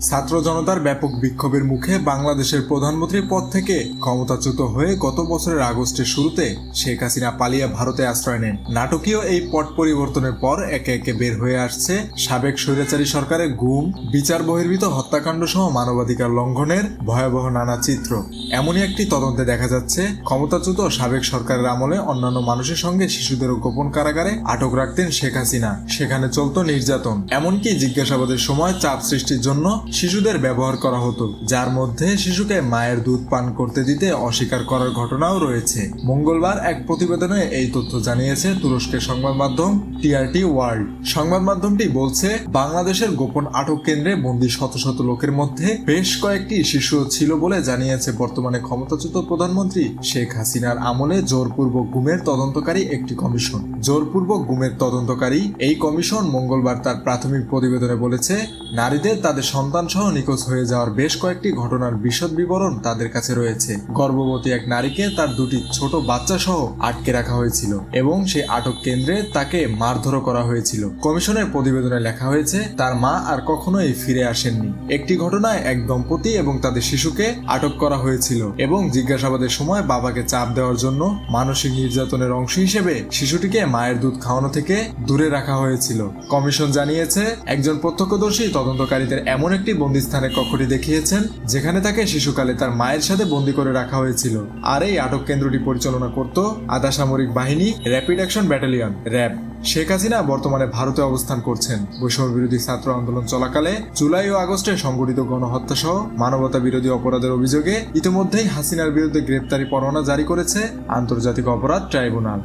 ছাত্র জনতার ব্যাপক বিক্ষোভের মুখে বাংলাদেশের প্রধানমন্ত্রী পদ থেকে ক্ষমতাচ্যুত হয়ে গত বছরের আগস্টের শুরুতে শেখ হাসিনা পালিয়ে ভারতে আশ্রয় নেন। নাটকীয় এই পট পরিবর্তনের পর একে একে বের হয়ে আসছে সাবেক স্বৈরাচারী সরকারের গুম, বিচার বহির্ভূত হত্যাকাণ্ড সহ মানবাধিকার লঙ্ঘনের ভয়াবহ নানা চিত্র। এমনই একটি তদন্তে দেখা যাচ্ছে, ক্ষমতাচ্যুত সাবেক সরকারের আমলে অন্যান্য মানুষের সঙ্গে শিশুদেরও গোপন কারাগারে আটক রাখতেন শেখ হাসিনা। সেখানে চলতো নির্যাতন। এমনকি জিজ্ঞাসাবাদের সময় চাপ সৃষ্টির জন্য শিশুদের ব্যবহার করা হতো, যার মধ্যে শিশুকে মায়ের দুধ পান করতে দিতে অস্বীকার করার ঘটনাও রয়েছে। মঙ্গলবার এক প্রতিবেদনে এই তথ্য জানিয়েছে তুরস্কের সংবাদ মাধ্যম টিআরটি ওয়ার্ল্ড। সংবাদ মাধ্যমটি বলছে, বাংলাদেশের গোপন আটক কেন্দ্রে বন্দী শত শত লোকের মধ্যে বেশ কয়েকটি শিশু ছিল বলে জানিয়েছে বর্তমানে ক্ষমতাচ্যুত প্রধানমন্ত্রী শেখ হাসিনার আমলে জোরপূর্বক গুমের তদন্তকারী একটি কমিশন। জোরপূর্বক গুমের তদন্তকারী এই কমিশন মঙ্গলবার তার প্রাথমিক প্রতিবেদনে বলেছে নারীদের তাদের সন্তান সহ নিখোঁজ হয়ে যাওয়ার বেশ কয়েকটি ঘটনার বিশদ বিবরণ তাদের কাছে রয়েছে। গর্ভবতী এক নারীকে তার দুটি ছোট বাচ্চা সহ আটকে রাখা হয়েছিল এবং সেই আটক কেন্দ্রে তাকে মারধরও করা হয়েছিল। কমিশনের প্রতিবেদনে লেখা হয়েছে, তার মা আর কখনোই ফিরে আসেননি। একটি ঘটনায় এক দম্পতি এবং তাদের শিশুকে আটক করা হয়েছিল এবং জিজ্ঞাসাবাদের সময় বাবাকে চাপ দেওয়ার জন্য মানসিক নির্যাতনের অংশ হিসেবে শিশুটিকে মায়ের দুধ খাওয়ানো থেকে দূরে রাখা হয়েছিল। কমিশন জানিয়েছে, একজন প্রত্যক্ষদর্শী তদন্তকারীদের এমন একটি বন্দিস্থানের কক্ষটি দেখিয়েছেন, যেখানে তাকে শিশুকালে তার মায়ের সাথে বন্দি করে রাখা হয়েছিল। আর এই আটক কেন্দ্রটি পরিচালনা করত আধা সামরিক বাহিনী rapid action battalion, RAB. Sheikh Hasina বর্তমানে ভারতে অবস্থান করছেন। বৈষম্য বিরোধী ছাত্র আন্দোলন চলাকালে জুলাই ও আগস্টে সংঘটিত গণহত্যা সহ মানবতা বিরোধী অপরাধের অভিযোগে ইতিমধ্যেই হাসিনার বিরুদ্ধে গ্রেপ্তারি পরোয়ানা জারি করেছে আন্তর্জাতিক অপরাধ ট্রাইব্যুনাল।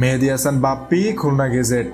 মেহেদি হাসান, বাপ্পি, খুলনা গেজেট।